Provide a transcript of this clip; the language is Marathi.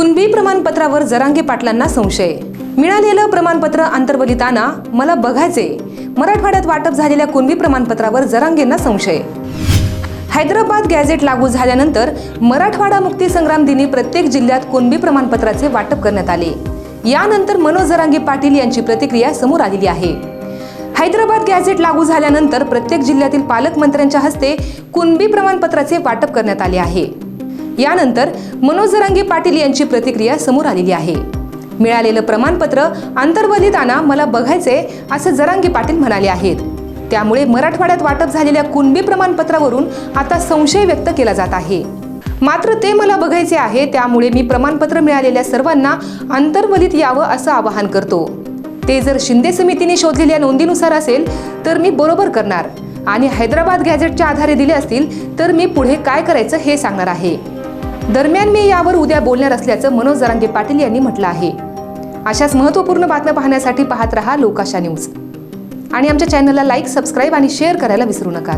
कुणबी प्रमाणपत्रावर जरांगे पाटलांना संशय. मिळालेलं प्रमाणपत्र आंतरवलिताना मला बघायचे. मराठवाड्यात वाटप झालेल्या कुणबी प्रमाणपत्रावर जरांगेंना संशय. हैदराबाद गॅझेट लागू झाल्यानंतर मराठवाडा मुक्ती संग्राम दिनी प्रत्येक जिल्ह्यात कुणबी प्रमाणपत्राचे वाटप करण्यात आले. यानंतर मनोज जरांगे पाटील यांची प्रतिक्रिया समोर आलेली आहे. हैदराबाद गॅझेट लागू झाल्यानंतर प्रत्येक जिल्ह्यातील पालकमंत्र्यांच्या हस्ते कुणबी प्रमाणपत्राचे वाटप करण्यात आले आहे. यानंतर मनोज जरांगे पाटील यांची प्रतिक्रिया समोर आलेली आहे. मिळालेलं प्रमाणपत्र आंतरवलिताना मला बघायचे असं जरांगे पाटील म्हणाले आहेत. त्यामुळे मराठवाड्यात वाटप झालेल्या कुणबी प्रमाणपत्रावरून आता संशय व्यक्त केला जात आहे. मात्र ते मला बघायचे आहे त्यामुळे मी प्रमाणपत्र मिळालेल्या सर्वांना आंतरवलित यावं असं आवाहन करतो. ते जर शिंदे समितीने शोधलेल्या नोंदीनुसार असेल तर मी बरोबर करणार. आणि हैदराबाद गॅझेटच्या आधारे दिले असतील तर मी पुढे काय करायचं हे सांगणार आहे. दरम्यान मी यावर उद्या बोलणार असल्याचं मनोज जरांगे पाटील यांनी म्हटलं आहे. अशाच महत्त्वपूर्ण बातम्या पाहण्यासाठी पाहत रहा लोकाशा न्यूज. आणि आमच्या चॅनलला लाईक सबस्क्राईब आणि शेअर करायला विसरू नका.